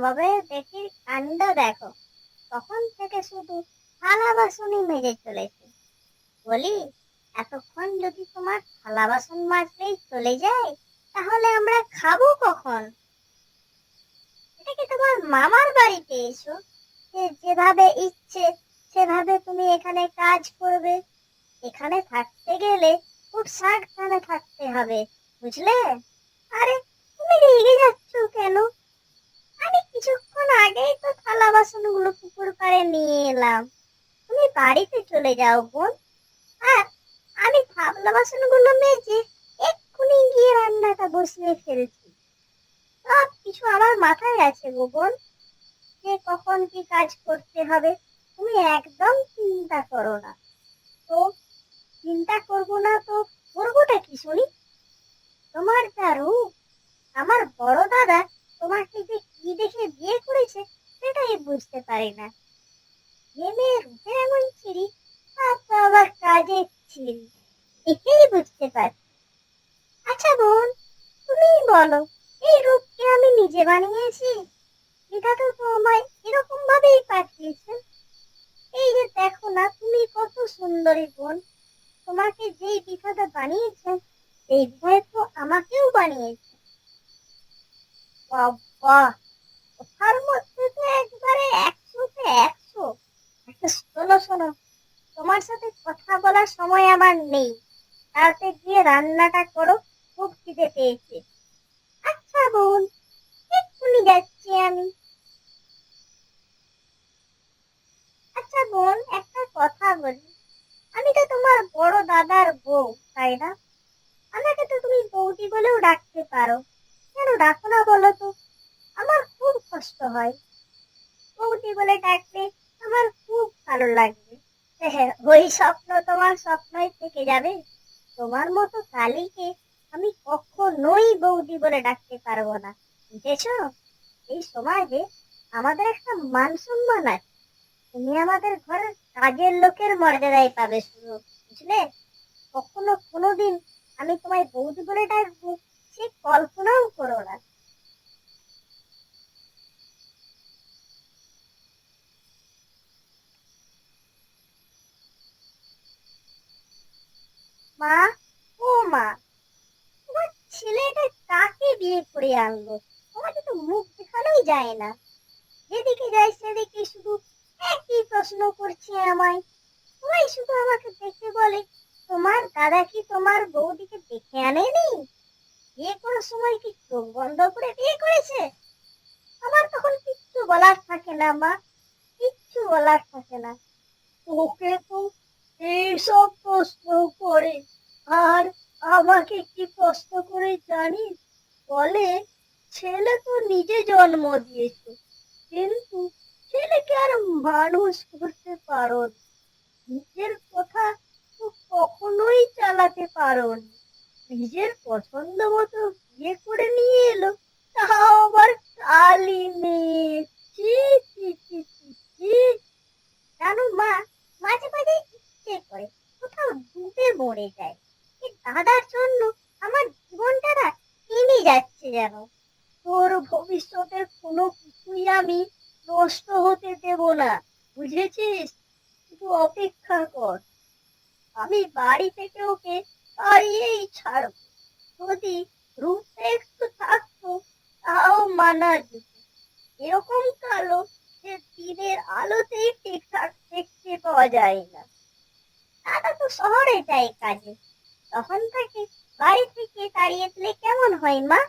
বা বা বা বাহ নবাবের দেখি কাণ্ড দেখো। তখন থেকে শুধু থালা বাসনই মেজে চলেছে। বলি, এতক্ষণ যদি তোমার থালা বাসন মাজলেই চলে যায়, তাহলে আমরা খাব কখন? এটা কি তোমার মামার বাড়িতে এসো? যে যেভাবে ইচ্ছে, সেভাবে তুমি এখানে কাজ করবে। এখানে থাকতে গেলে খুব সাবধানে থাকতে হবে, বুঝলে? আরে, তুমি রেগে যাচ্ছ কেন? আমি কিছুক্ষণ আগেই তো থালা বাসনগুলো পুকুর পাড়ে নিয়ে এলাম। তুমি বাড়িতে চলে যাও, বোন। আর আমি থালা বাসনগুলো মেজে এক্ষুনি গিয়ে রান্নাটা বসিয়ে ফেলছি। সব কিছু আমার মাথায় আছে গো, বোন। যে কখন কি কাজ করতে হবে, তুমি একদম চিন্তা করো না। তো চিন্তা করব না তো করবোটা কি, শুনি? তোমার যা রূপ, আমার বড় দাদা তোমাকে যে কি দেখে বিয়ে করেছে সেটাই বুঝতে পারি না। মেয়ে রূপে এমন তার তো আবার কাজে ছিরি একেই বুঝতে পারি আচ্ছা বোন, তুমি বলো, এই রূপকে আমি নিজে বানিয়েছি? এটা তো তোমায় এরকম ভাবেই পাঠিয়েছে। এই যে দেখো না, তুমি কত সুন্দরী বোন। তোমাকে যেই বিধাতা বানিয়েছেন সেই বিধায় তো আমাকেও বানিয়েছে। মধ্যে তো একবারে একশোতে একশো। আচ্ছা শোনো শোনো। তোমার সাথে কথা বলার সময় আমার নেই। তাতে গিয়ে রান্নাটা করো, খুব খিদে পেয়েছে। আচ্ছা বোন, এক্ষুনি যাচ্ছি আমি। আচ্ছা বোন, একটা কথা বলি। আমি তো তোমার বড় দাদার বউ, তাই না? আমাকে তো তুমি বৌদি বলেও ডাকতে পারো কেন ডাকো না বলো তো আমার খুব কষ্ট হয়। বৌদি বলে ডাকলে আমার খুব ভালো লাগবে। হ্যাঁ ওই স্বপ্ন তোমার স্বপ্নই থেকে যাবে। তোমার মতো কালীকে আমি কখনোই বৌদি বলে ডাকতে পারব না। বুঝেছ? এই সমাজে আমাদের একটা মান সম্মান আছে। তুমি আমাদের ঘরের কাজের লোকের মর্যাদায় পাবে শুধু, বুঝলে? কখনো কোনোদিন আমি তোমায় বৌদি বলে ডাকবো, সে কল্পনাও করো না। মা, ও মা, তোমার ছেলেটা কাকে বিয়ে করে আনলো তোমাকে তো মুখ দেখানোই যায় না। যেদিকে যায় সেদিকে শুধু একই প্রশ্ন করছে আমায়। সবাই শুধু আমাকে দেখে বলে, তোমার দাদা কি তোমার বৌদিকে দেখে আনেনি? বিয়ে করার সময় কি চোখ বন্ধ করে বিয়ে করেছে? আমার তখন কিচ্ছু বলার থাকে না মা, কিচ্ছু বলার থাকে না। তোকে তো এইসব প্রশ্ন করে আর আমাকে কি প্রশ্ন করে জানিস বলে, ছেলে তো নিজে জন্ম দিয়েছে, কিন্তু ছেলেকে আর মানুষ করতে পারো। নিজের কথা তো কখনোই চালাতে পারো। নিজের পছন্দ মতো বিয়ে করে নিয়ে এলো, তাও আবার কালি মেয়ে জানো মা মাঝে মাঝে করে? কোথাও ডুবে মরে যায়। এই দাদার জন্য আমার জীবনটা না থেমে যাচ্ছে যেন। তোর ভবিষ্যতের কোনো কিছুই আমি নষ্ট হতে দেব না, বুঝেছিস? শুধু অপেক্ষা কর। আমি বাড়ি থেকে ওকে তাড়িয়েই ছাড়ব। যদি রূপে একটু থাকতো, তাও মানা যেত। এরকম কালো যে দিনের আলোতেই ঠিকঠাক দেখতে পাওয়া যায় না। তো শহরে যায় কাজে। তখন তাকে দিলে কেমন হয়, মা?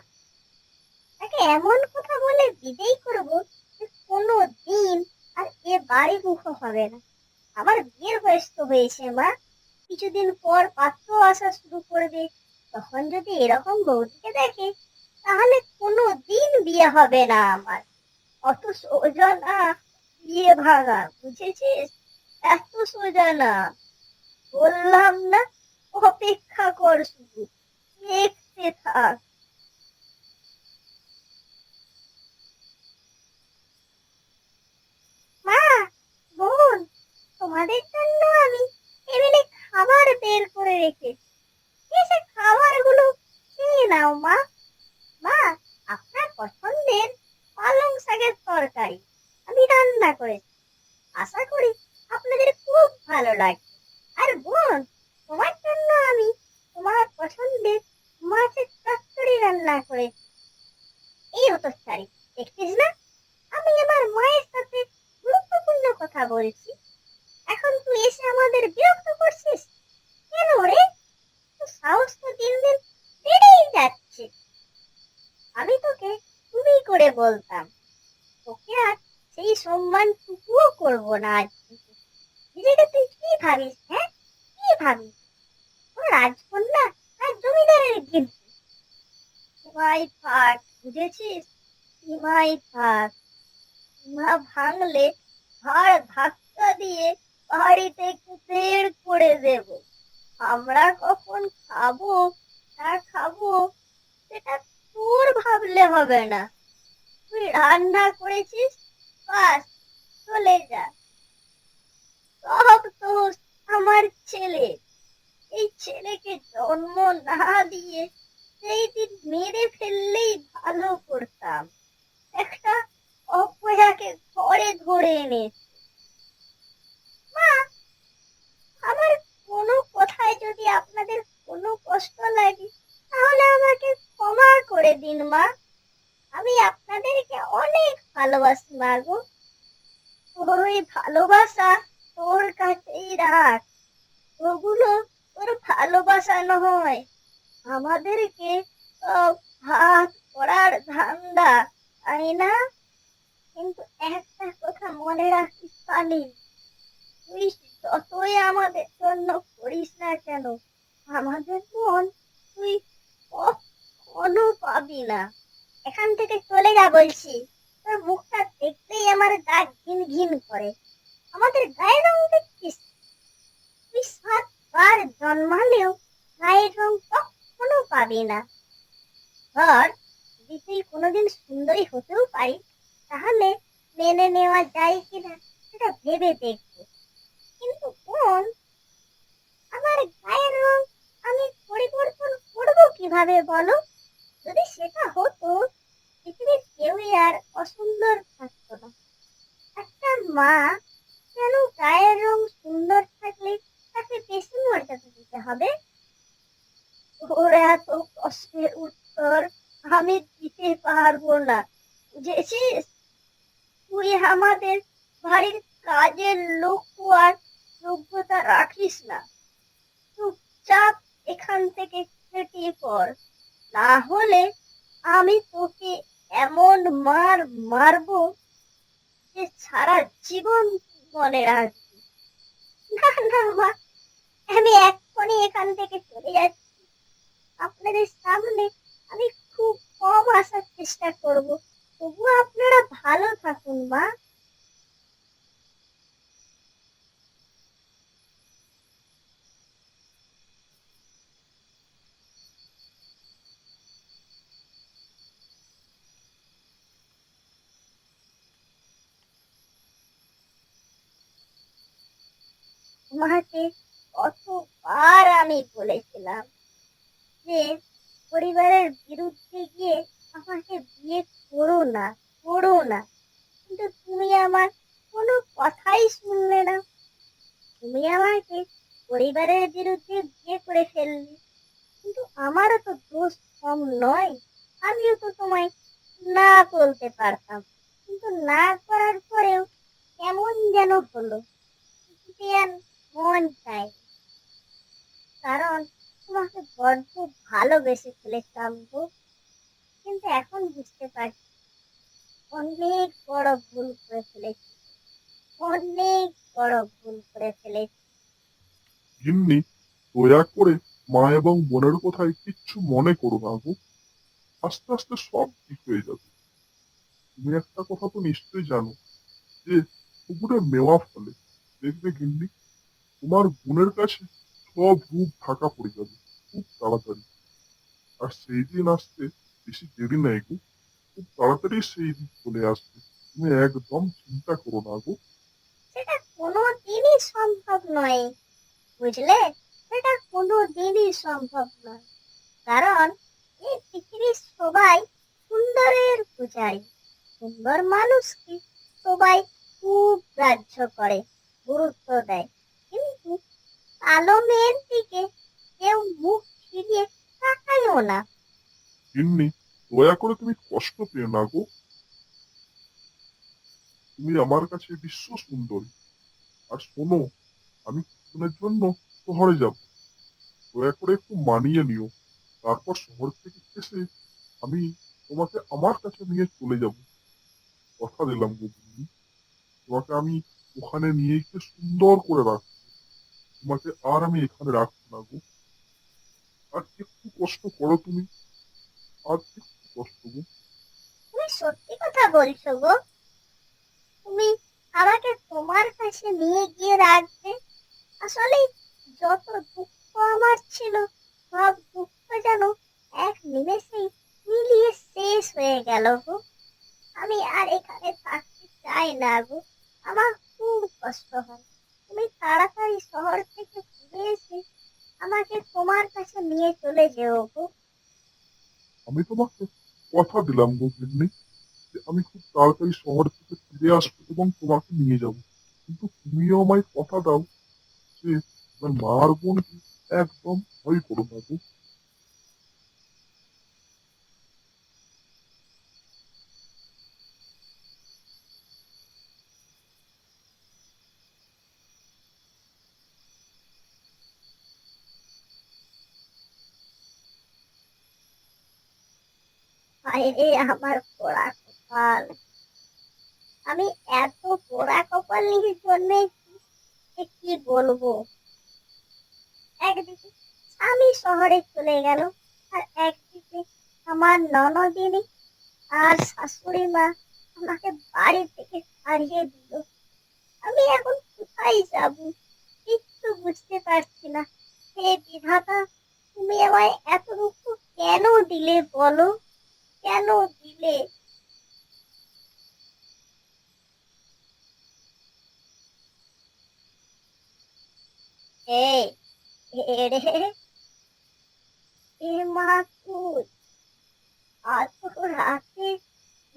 তাকে এমন কথা বলে বিদেয় করব যে কোনো দিন আর এ বাড়ি হবে না। আমার বিয়ের বয়স তো হয়েছে, মা। কিছুদিন পর পাত্র আসা শুরু করবে। তখন যদি এরকম বৌদিকে দেখে, তাহলে কোনো দিন বিয়ে হবে না আমার। অত সোজা না বিয়ে ভাঙা, বুঝেছিস? এত সোজা না। বললাম না, অপেক্ষা কর শুধু, দেখতে থাক। মা, বোন, তোমাদের জন্য আমি টেবিলে খাবার বের করে রেখেছি। এসে খাবারগুলো খেয়ে নাও মা। মা, আপনার পছন্দের পালং শাকের তরকারি আমি রান্না করেছি। আশা করি আপনাদের খুব ভালো লাগে আর বোন, তোমার জন্য আমি তোমার পছন্দের মাছের চচ্চড়ি রান্না করেছি এই হতো সারি দেখছিস না? আমি আমার মায়ের সাথে গুরুত্বপূর্ণ কথা বলছি। এখন তুই এসে আমাদের বিরক্ত করছিস? কেন রে? তোর সাহস তো দিন দিন বেড়েই যাচ্ছে। আমি তোকে তুমি করে বলতাম, তোকে আর সেই সম্মানটুকুও করব না আজ। নিজেকে তুই কি ভাবিস হ্যাঁ? কি ও রাজকন্যা, আর জমিদারের গিন্নি। সীমাই ফাট বুঝেছিস? সীমাই ফাট সীমা ভাঙলে ভাড় ধাক্কা দিয়ে বাড়ি থেকে বের করে দেব। আমরা কখন খাব, না খাব, সেটা তোর ভাবলে হবে না। তুই রান্না করেছিস? বাস, চলে যা। সব দোষ আমার ছেলে। এই ছেলেকে জন্ম না দিয়ে সেই দিন মেরে ফেললেই ভালো করতাম। একটা অপয়াকে ঘরে ধরে এনে মা, আমার কোনো কথায় যদি আপনাদের কোনো কষ্ট লাগে, তাহলে আমাকে ক্ষমা করে দিন, মা। আমি আপনাদেরকে অনেক ভালোবাসি, মা গো। ভালোবাসা। তোর কাছেই রাখ। ওগুলো তোর ভালোবাসা নয়। আমাদেরকে ভাত করার ধান্দা, তাই না? কিন্তু একটা কথা মনে রাখিস পানি তুই যতই আমাদের জন্য করিস না কেন, আমাদের মন তুই কখনো পাবি না। এখান থেকে চলে যা বলছি। তোর মুখটা দেখতেই আমার গা ঘিন ঘিন করে। আমাদের গায়ের রং দেখছিস? তুই সাতবার জন্মালেও গায়ের রং কখনো পাবি না। ধর, যদি তুই কোনোদিন সুন্দরী হতেও পারিস, তাহলে মেনে নেওয়া যায় কিনা সেটা ভেবে দেখব। কিন্তু কোন আমার গায়ের রং আমি পরিবর্তন করব কীভাবে বলো? যদি সেটা হতো, পৃথিবীর কেউই আর অসুন্দর থাকতো না। একটা মা কেন গায়ের রং সুন্দর থাকলে তাকে বেশি মর্যাদা দিতে হবে। ওর এত কষ্টের উত্তর আমি দিতে পারব না। বুঝেছিস তুই আমাদের বাড়ির কাজের লোক আর যোগ্যতা রাখিস না। চুপচাপ এখান থেকে কেটে পড়। না হলে আমি তোকে এমন মার মারবো যে সারা জীবন মনে রাখবি। না না, মা, আমি এক্ষুনি এখান থেকে চলে যাচ্ছি। আপনাদের সামনে আমি খুব কম আসার চেষ্টা করব। তবুও আপনারা ভালো থাকুন, মা। তোমাকে কতবার আমি বলেছিলাম যে পরিবারের বিরুদ্ধে গিয়ে আমাকে বিয়ে করো না করো না। কিন্তু তুমি আমার কোনো কথাই শুনলে না। তুমি আমাকে পরিবারের বিরুদ্ধে বিয়ে করে ফেললে। কিন্তু আমারও তো দোষ কম নয়। আমিও তো তোমায় না বলতে পারতাম। কিন্তু না করার পরেও কেমন যেন হলো। মন চাই কারণ তোমাকে বড্ড ভালোবেসে ফেলেছিলাম গো। কিন্তু এখন বুঝতে পারছি, অনেক বড় ভুল করে ফেলেছি। অনেক বড় ভুল করে ফেলেছি। দয়া করে মা এবং বোনের কথায় কিচ্ছু মনে করো না গো। আস্তে আস্তে সব ঠিক হয়ে যাবে। তুমি একটা কথা তো নিশ্চয়ই জানো যে পুকুরে মেওয়া ফলে, দেখবে গিন্নি? তোমার বোনের কাছে সব রূপ ঢাকা পড়ে যাবে, খুব তাড়াতাড়ি। আর সেই দিন আসতে বেশি দেরি নেই গো। খুব তাড়াতাড়ি সেই দিন চলে আসবে। তুমি একদম চিন্তা করো না গো। সেটা কোনো দিনই সম্ভব নয়, বুঝলে? সেটা কোনো দিনই সম্ভব নয়। কারণ এই পৃথিবীর সবাই সুন্দরের পূজারী। সুন্দর মানুষকে সবাই খুব গ্রাহ্য করে, গুরুত্ব দেয়। কালো মেয়ের দিকে কেউ মুখ ফিরিয়ে তাকায়ও না। গিন্নি, দয়া করে তুমি কষ্ট পেও না গো। তুমি আমার কাছে বিশ্ব সুন্দরী। আর শোনো, আমি কিছুদিনের জন্য শহরে যাব। দয়া করে একটু মানিয়ে নিও। তারপর শহর থেকে এসে আমি তোমাকে আমার কাছে নিয়ে চলে যাব। কথা দিলাম গো তোমাকে আমি ওখানে নিয়ে গিয়ে সুন্দর করে রাখব। তোমাকে আর আমি এখানে রাখব না গো। আর একটু কষ্ট করো তুমি। আর একটু কষ্ট গো। তুমি সত্যি কথা বলছো গো। তুমি আমাকে তোমার কাছে নিয়ে গিয়ে রাখবে। আসলে যত দুঃখ আমার ছিল, সব দুঃখ যেন এক নিমেষেই মিলিয়ে শেষ হয়ে গেল গো। আমি আর এখানে থাকতে চাই না গো। আমার খুব কষ্ট হয়। তাড়াতাড়ি শহর থেকে ফিরে এসে আমাকে তোমার কাছে নিয়ে চলে যেও গো। আমি তোমাকে কথা দিলাম গো গিন্নি, যে আমি খুব তাড়াতাড়ি শহর থেকে ফিরে আসব এবং তোমাকে নিয়ে যাব। কিন্তু তুমিও আমায় কথা দাও যে আমার মার বোনকে একদম ভয় করো না গো। আমার পোড়া কপাল। আমি এত পোড়া কপাল কি বলব? একদিকে আমি শহরে চলে গেল, আর একদিকে আমার ননদিনী আর শাশুড়ি মা আমাকে বাড়ি থেকে হারিয়ে দিল। আমি এখন কোথায় যাব? কিচ্ছু বুঝতে পারছি না। হে বিধাতা, তুমি আমায় এত কেন দিলে বলো? কেন দিলে? এই এ রে এ মা তুই আজ রাতে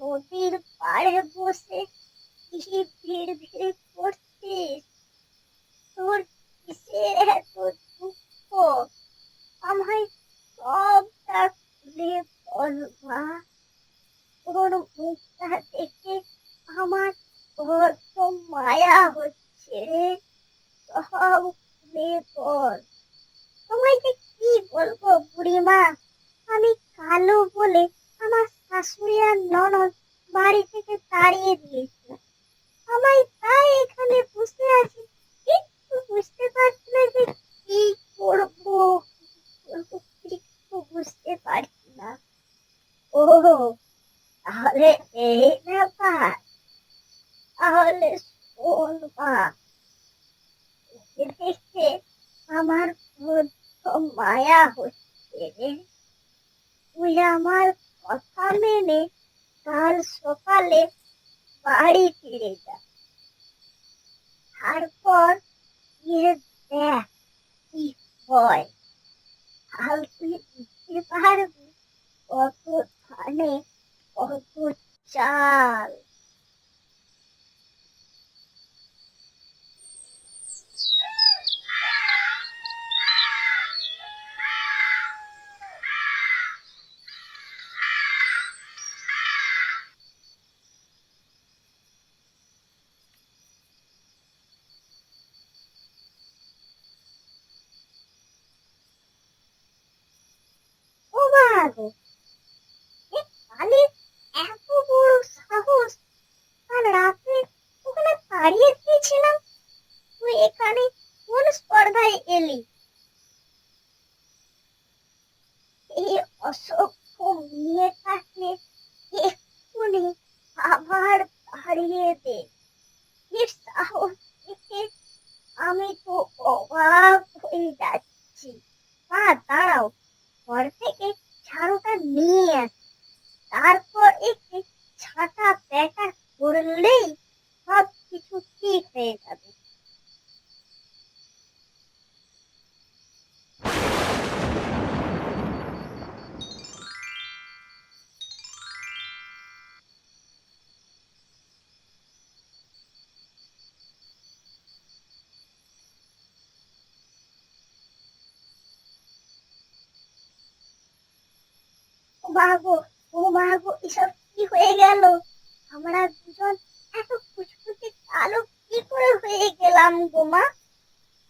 নদীর পাড়ে বসে কি ভিড় ভিড় করছিস? তোর কিসের এত দুঃখ আমায় সবটা খুলে বল মা তোর মুখটা দেখে আমার বড্ড মায়া হচ্ছে রে সব খুলে বল তোমাকে কি বলব বুড়িমা আমি কালো বলে আমার শাশুড়ি আর ননদ বাড়ি থেকে তাড়িয়ে দিয়েছিল আমায় তাই এখানে বসে আছি একটু বুঝতে পারছি না যে কি করব করব কিছু বুঝতে পারছি না ও তাহলে এই ব্যাপার তাহলে শোন মা দেখে আমার বড্ড মায়া হচ্ছে রে। তুই আমার কথা মেনে কাল সকালে বাড়ি ফিরে যা। তারপর গিয়ে দেখ কি হয়। কাল তুই বুঝতে পারবি কত ধানে কত চাল। ও বলেছিলাম, তুই এখানে কোন স্পর্ধায় এলি। এই অসভ্য আবার হারিয়ে দে। আমি তো অবাক হয়ে যাচ্ছি। মা, দাঁড়াও, ঘর থেকে ঝাড়ুটা নিয়ে আস তারপর একটি ছাতা প্যাকা করলেই সব কিছু ঠিক হয়ে যাবে মাগো ও মাগো এসব কি হয়ে গেল? আমরা দুজন এত ফুচফুচে আলো কি করে হয়ে গেলাম গো মা?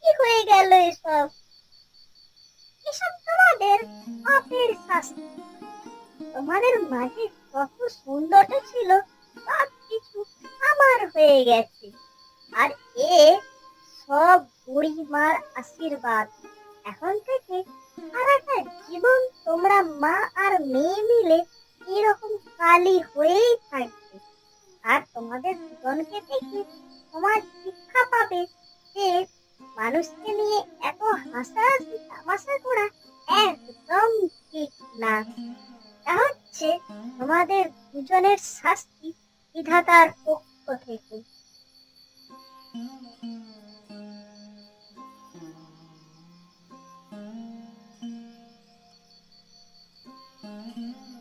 কি হয়ে গেল এসব? এসব তোমাদের পাপের শাস্তি। তোমাদের মাঝে কত সুন্দরটা ছিল, সব কিছু আমার হয়ে গেছে। আর এ সব বুড়িমার আশীর্বাদ। এখন থেকে সারাটা জীবন তোমরা মা আর মেয়ে মিলে এরকম কালি হয়েই থাকবে। আর তোমাদের দুজনকে দেখে তোমার শিক্ষা পাবে যে মানুষকে নিয়ে এত হাসাহাসি, তামাশা করা একদম ঠিক না তা হচ্ছে তোমাদের দুজনের শাস্তি বিধাতার পক্ষ থেকে Mm-hmm.